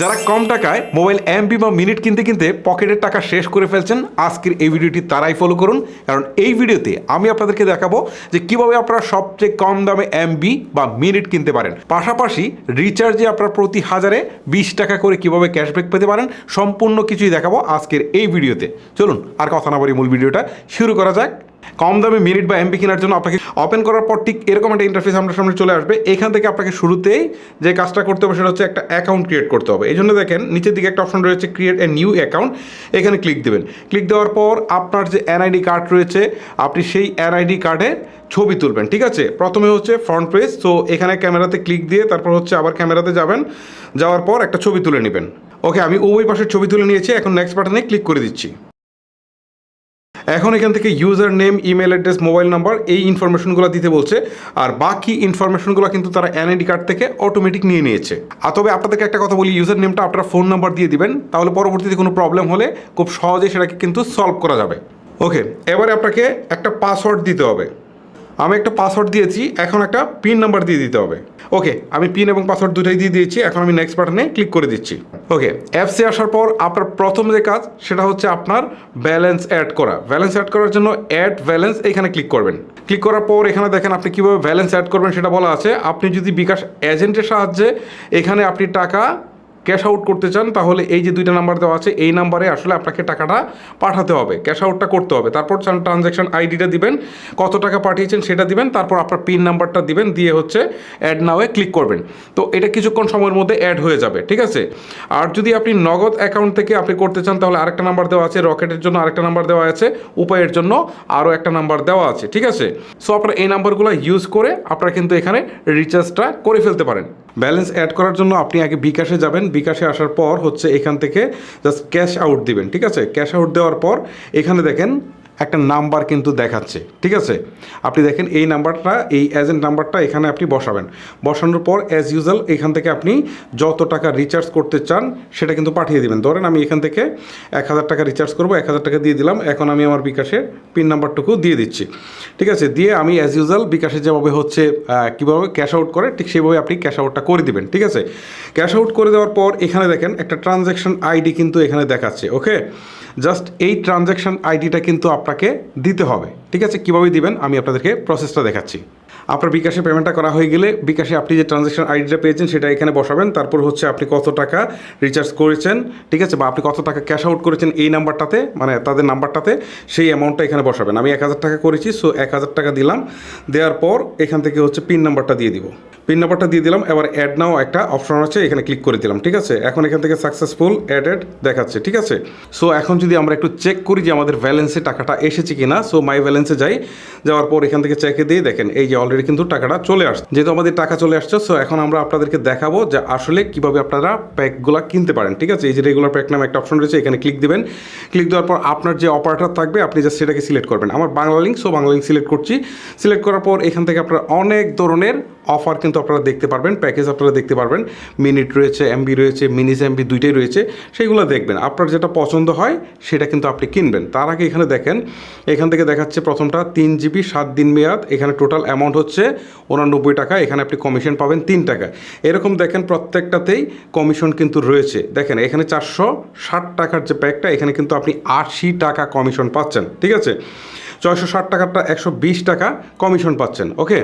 যারা কম টাকায় mobile MB বা মিনিট কিনতে কিনতে পকেটের টাকা শেষ করে ফেলছেন, আজকের এই ভিডিওটি তারাই ফলো করুন। কারণ এই ভিডিওতে আমি আপনাদেরকে দেখাবো যে কীভাবে আপনারা সবচেয়ে কম দামে এমবি বা মিনিট কিনতে পারেন। পাশাপাশি রিচার্জে আপনার প্রতি হাজারে বিশ টাকা করে কীভাবে ক্যাশব্যাক পেতে পারেন, সম্পূর্ণ কিছুই দেখাবো আজকের এই ভিডিওতে। চলুন, আর কথা না বলি মূল ভিডিওটা শুরু করা যাক। কম দামে মিনিট বা এমবি কেনার জন্য আপনাকে ওপেন করার পর ঠিক এরকম একটা ইন্টারফেস আপনার সামনে চলে আসবে। এখান থেকে আপনাকে শুরুতেই যে কাজটা করতে হবে সেটা হচ্ছে একটা অ্যাকাউন্ট ক্রিয়েট করতে হবে। এই জন্য দেখেন, নিচের দিকে একটা অপশন রয়েছে ক্রিয়েট এ নিউ অ্যাকাউন্ট এখানে ক্লিক দেবেন। ক্লিক দেওয়ার পর আপনার যে এনআইডি কার্ড রয়েছে, আপনি সেই এনআইডি কার্ডে ছবি তুলবেন, ঠিক আছে? প্রথমে হচ্ছে ফ্রন্ট পেজ তো এখানে ক্যামেরাতে ক্লিক দিয়ে তারপর হচ্ছে আবার ক্যামেরাতে যাবেন। যাওয়ার পর একটা ছবি তুলে নেবেন। ওকে আমি উভয় পাশের ছবি তুলে নিয়েছি, এখন নেক্সট বাটনে ক্লিক করে দিচ্ছি। এখন এখান থেকে user name email address mobile number এই ইনফরমেশনগুলো দিতে বলছে। আর বাকি ইনফরমেশনগুলো কিন্তু তারা এনআইডি কার্ড থেকে অটোমেটিক নিয়ে নিয়েছে। আর তবে আপনাদেরকে একটা কথা বলি ইউজার নেমটা আপনারা ফোন নাম্বার দিয়ে দিবেন, তাহলে পরবর্তীতে কোনো প্রবলেম হলে খুব সহজেই সেটাকে কিন্তু সলভ করা যাবে। ওকে এবারে আপনাকে একটা পাসওয়ার্ড দিতে হবে। আমি একটা পাসওয়ার্ড দিয়েছি, এখন একটা পিন নাম্বার দিয়ে দিতে হবে। ওকে আমি পিন এবং পাসওয়ার্ড দুটাই দিয়ে দিয়েছি, এখন আমি নেক্সট বাটনে ক্লিক করে দিচ্ছি। ওকে অ্যাপসে আসার পর আপনার প্রথম যে কাজ, সেটা হচ্ছে আপনার ব্যালেন্স অ্যাড করা। ব্যালেন্স অ্যাড করার জন্য অ্যাড ব্যালেন্স এখানে ক্লিক করবেন। ক্লিক করার পর এখানে দেখেন আপনি কীভাবে ব্যালেন্স অ্যাড করবেন সেটা বলা আছে। আপনি যদি বিকাশ এজেন্টের সাহায্যে এখানে আপনি টাকা ক্যাশ আউট করতে চান, তাহলে এই যে দুইটা নাম্বার দেওয়া আছে, এই নাম্বারে আসলে আপনাকে টাকাটা পাঠাতে হবে। ক্যাশ আউটটা করতে হবে। তারপর ট্রানজ্যাকশন আইডিটা দিবেন, কত টাকা পাঠিয়েছেন সেটা দিবেন, তারপর আপনার পিন নাম্বারটা দিবেন, দিয়ে হচ্ছে অ্যাড নাওয়ে ক্লিক করবেন। তো এটা কিছুক্ষণ সময়ের মধ্যে অ্যাড হয়ে যাবে, ঠিক আছে? আর যদি আপনি নগদ অ্যাকাউন্ট থেকে আপনি করতে চান, তাহলে আরেকটা নাম্বার দেওয়া আছে, রকেটের জন্য আরেকটা নাম্বার দেওয়া আছে, উপায়ের জন্য আরও একটা নাম্বার দেওয়া আছে, ঠিক আছে? সো আপনারা এই নাম্বারগুলো ইউজ করে আপনারা কিন্তু এখানে রিচার্জটা করে ফেলতে পারেন। ব্যালেন্স অ্যাড করার জন্য আপনি আগে বিকাশে যাবেন। বিকাশে আসার পর হচ্ছে এখান থেকে জাস্ট ক্যাশ আউট দিবেন, ঠিক আছে? ক্যাশ আউট দেওয়ার পর এখানে দেখেন একটা নাম্বার কিন্তু দেখাচ্ছে, ঠিক আছে? আপনি দেখেন এই নাম্বারটা, এই এজেন্ট নাম্বারটা এখানে আপনি বসাবেন। বসানোর পর অ্যাজ ইউজুয়াল এখান থেকে আপনি যত টাকা রিচার্জ করতে চান, সেটা কিন্তু পাঠিয়ে দিবেন। ধরেন আমি এখান থেকে এক হাজার টাকা রিচার্জ করব, এক হাজার টাকা দিয়ে দিলাম, এখন আমি আমার বিকাশের পিন নাম্বারটুকু দিয়ে দিচ্ছি। ঠিক আছে? দিয়ে আমি অ্যাজ ইউজুয়াল বিকাশে যেভাবে হচ্ছে কীভাবে ক্যাশ আউট করে, ঠিক সেভাবে আপনি ক্যাশ আউটটা করে দিবেন, ঠিক আছে? ক্যাশ আউট করে দেওয়ার পর, এখানে দেখেন একটা ট্রানজ্যাকশন আইডি কিন্তু এখানে দেখাচ্ছে ওকে জাস্ট এই ট্রানজ্যাকশন আইডিটা কিন্তু আপনাকে দিতে হবে। ঠিক আছে, কীভাবে দিবেন? আমি আপনাদেরকে প্রসেসটা দেখাচ্ছি। আপনার বিকাশে পেমেন্টটা করা হয়ে গেলে বিকাশে আপনি যে ট্রানজ্যাকশন আইডিটা পেয়েছেন, সেটা এখানে বসাবেন। তারপর হচ্ছে আপনি কত টাকা রিচার্জ করেছেন, ঠিক আছে, বা আপনি কত টাকা ক্যাশ আউট করেছেন এই নাম্বারটাতে মানে তাদের নাম্বারটাতে সেই অ্যামাউন্টটা এখানে বসাবেন। আমি এক হাজার টাকা করেছি সো এক হাজার টাকা দিলাম। দেওয়ার পর এখান থেকে হচ্ছে পিন নাম্বারটা দিয়ে দিব। পিন নাম্বারটা দিয়ে দিলাম, এবার অ্যাড নাও একটা অপশন আছে, এখানে ক্লিক করে দিলাম, ঠিক আছে? এখন এখান থেকে সাকসেসফুল অ্যাডেড দেখাচ্ছে, ঠিক আছে? সো এখন যদি আমরা একটু চেক করি যে আমাদের ব্যালেন্সে টাকাটা এসেছে কিনা সো মাই যাই, যাওয়ার পর এখান থেকে চেকে দিয়ে দেখেন, এই যে অলরেডি কিন্তু টাকাটা চলে আসছে। যেহেতু আমাদের টাকা চলে আসছে সো এখন আমরা আপনাদেরকে দেখাবো যে আসলে কীভাবে আপনারা প্যাকগুলো কিনতে পারেন, ঠিক আছে? এই যে রেগুলার প্যাক নামে একটা অপশন রয়েছে, এখানে ক্লিক দেবেন। ক্লিক দেওয়ার পর আপনার যে অপারেটার থাকবে, আপনি জাস্ট সেটাকে সিলেক্ট করবেন। আমার Bangla link so Bangla link select করছি। সিলেক্ট করার পর এখান থেকে আপনার অনেক ধরনের অফার কিন্তু আপনারা দেখতে পারবেন, প্যাকেজ আপনারা দেখতে পারবেন। মিনিট রয়েছে, এমবি রয়েছে, মিনিস এমবি দুইটাই রয়েছে, সেইগুলো দেখবেন। আপনার যেটা পছন্দ হয়, সেটা কিন্তু আপনি কিনবেন। তার আগে এখানে দেখেন, এখান থেকে দেখাচ্ছে প্রথমটা, তিন জিবি, সাত দিন মেয়াদ, এখানে টোটাল অ্যামাউন্ট হচ্ছে উনানব্বই টাকা, এখানে আপনি কমিশন পাবেন তিন টাকা। এরকম দেখেন প্রত্যেকটাতেই কমিশন কিন্তু রয়েছে। দেখেন, এখানে চারশো ষাট টাকার যে প্যাকটা এখানে কিন্তু আপনি আশি টাকা কমিশন পাচ্ছেন, ঠিক আছে? ছয়শো ষাট টাকারটা একশো বিশ টাকা কমিশন পাচ্ছেন ওকে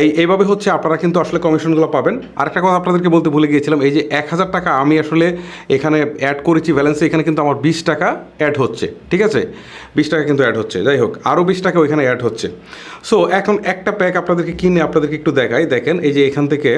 এই, এইভাবে হচ্ছে আপনারা কিন্তু আসলে কমিশনগুলো পাবেন। আরেকটা কথা আপনাদেরকে বলতে ভুলে গিয়েছিলাম, এই যে এক হাজার টাকা আমি আসলে এখানে অ্যাড করেছি ব্যালেন্সে এখানে কিন্তু আমার বিশ টাকা অ্যাড হচ্ছে, ঠিক আছে? বিশ টাকা কিন্তু অ্যাড হচ্ছে, যাই হোক, আরও বিশ টাকা ওইখানে অ্যাড হচ্ছে। সো এখন একটা প্যাক আপনাদেরকে কিনে আপনাদেরকে একটু দেখাই। দেখেন, এই যে এখান থেকে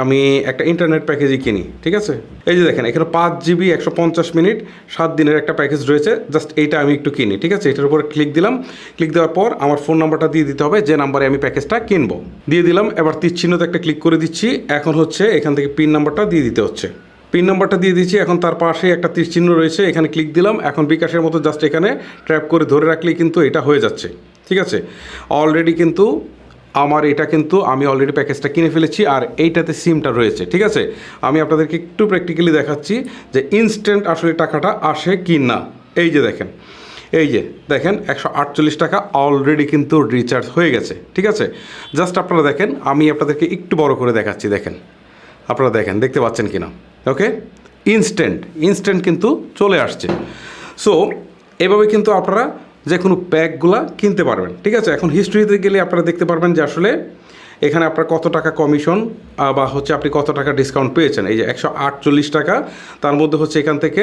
আমি একটা ইন্টারনেট প্যাকেজই কিনি, ঠিক আছে? এই যে দেখেন, এখানে পাঁচ জিবি একশো পঞ্চাশ মিনিট, সাত দিনের একটা প্যাকেজ রয়েছে জাস্ট এইটা আমি একটু কিনি, ঠিক আছে? এটার উপরে ক্লিক দিলাম ক্লিক দেওয়ার পর আমার ফোন নাম্বারটা দিয়ে দিতে হবে, যে নাম্বারে আমি প্যাকেজটা কিনবো। দিয়ে দিলাম, এবার তীর চিহ্নতে একটা ক্লিক করে দিচ্ছি, এখন হচ্ছে এখান থেকে পিন নাম্বারটা দিয়ে দিতে হচ্ছে। পিন নাম্বারটা দিয়ে দিচ্ছি, এখন তার পাশে একটা তীর চিহ্ন রয়েছে, এখানে ক্লিক দিলাম, এখন বিকাশের মতো জাস্ট এখানে ট্র্যাপ করে ধরে রাখলেই কিন্তু এটা হয়ে যাচ্ছে, ঠিক আছে? অলরেডি কিন্তু আমার এটা কিন্তু আমি অলরেডি প্যাকেজটা কিনে ফেলেছি আর এইটাতে সিমটা রয়েছে, ঠিক আছে? আমি আপনাদেরকে একটু প্র্যাকটিক্যালি দেখাচ্ছি যে ইনস্ট্যান্ট আসলে টাকাটা আসে কি না। এই যে দেখেন, এই যে দেখেন, একশো আটচল্লিশ টাকা অলরেডি কিন্তু রিচার্জ হয়ে গেছে, ঠিক আছে? জাস্ট আপনারা দেখেন, আমি আপনাদেরকে একটু বড় করে দেখাচ্ছি, দেখেন। আপনারা দেখেন, দেখতে পাচ্ছেন কি না ওকে ইনস্ট্যান্ট ইনস্ট্যান্ট কিন্তু চলে আসছে। সো এভাবে কিন্তু আপনারা যে কোনো প্যাকগুলা কিনতে পারবেন, ঠিক আছে? এখন হিস্ট্রিতে গেলে আপনারা দেখতে পারবেন যে আসলে এখানে আপনার কত টাকা কমিশন বা হচ্ছে আপনি কত টাকা ডিসকাউন্ট পেয়েছেন। এই যে একশো আটচল্লিশ টাকা, তার মধ্যে হচ্ছে এখান থেকে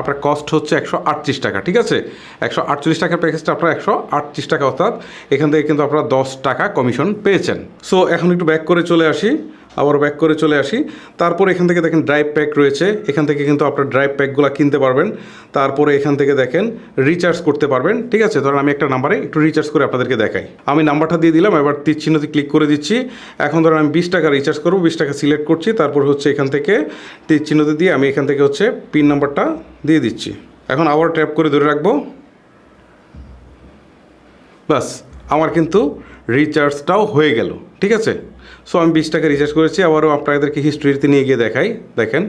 আপনার কস্ট হচ্ছে একশো আটত্রিশ টাকা, ঠিক আছে? একশো আটচল্লিশ টাকার প্যাকেজটা আপনার একশো আটত্রিশ টাকা, অর্থাৎ এখান থেকে কিন্তু আপনারা দশ টাকা কমিশন পেয়েছেন। সো এখন একটু ব্যাক করে চলে আসি। আবার ব্যাক করে চলে আসি। তারপর এখান থেকে দেখেন ড্রাইভ প্যাক রয়েছে। এখান থেকে কিন্তু আপনার ড্রাইভ প্যাকগুলো কিনতে পারবেন। তারপরে এখান থেকে দেখেন রিচার্জ করতে পারবেন। ঠিক আছে? ধরেন আমি একটা নাম্বারে একটু রিচার্জ করে আপনাদেরকে দেখাই। আমি নাম্বারটা দিয়ে দিলাম, এবার তীর চিহ্নতে ক্লিক করে দিচ্ছি। এখন ধরেন আমি বিশ টাকা রিচার্জ করব, বিশ টাকা সিলেক্ট করছি। তারপর হচ্ছে এখান থেকে তীর চিহ্নতে দিয়ে আমি এখান থেকে হচ্ছে পিন নাম্বারটা দিয়ে দিচ্ছি। এখন আবার ট্যাপ করে ধরে রাখব। বাস আমার কিন্তু রিচার্জটাও হয়ে গেল, ঠিক আছে? সো আমি বিশ টাকা রিচার্জ করেছি, আবারও আপনাদেরকে হিস্ট্রিতে নিয়ে গিয়ে দেখাই, দেখেন।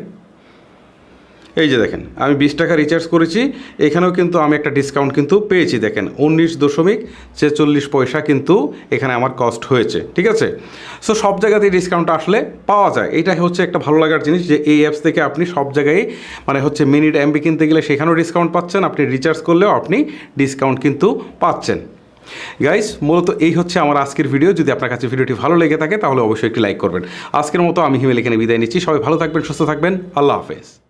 এই যে দেখেন, আমি বিশ টাকা রিচার্জ করেছি, এখানেও কিন্তু আমি একটা ডিসকাউন্ট কিন্তু পেয়েছি, দেখেন। উনিশ দশমিক ছেচল্লিশ পয়সা কিন্তু এখানে আমার কস্ট হয়েছে, ঠিক আছে? সো সব জায়গাতেই ডিসকাউন্ট আসলে পাওয়া যায়। এটা হচ্ছে একটা ভালো লাগার জিনিস যে, এই অ্যাপস থেকে আপনি সব জায়গায় মানে হচ্ছে মিনিট এমবি কিনতে গেলে সেখানেও ডিসকাউন্ট পাচ্ছেন, আপনি রিচার্জ করলেও আপনি ডিসকাউন্ট কিন্তু পাচ্ছেন। গাইস মূলত এই হচ্ছে আমার আজকের ভিডিও যদি আপনার কাছে ভিডিওটি ভালো লেগে থাকে, তাহলে অবশ্যই একটি লাইক করবেন। আজকের মতো আমি হিমেল এখানে বিদায় নিচ্ছি। সবাই ভালো থাকবেন, সুস্থ থাকবেন। আল্লাহ হাফেজ।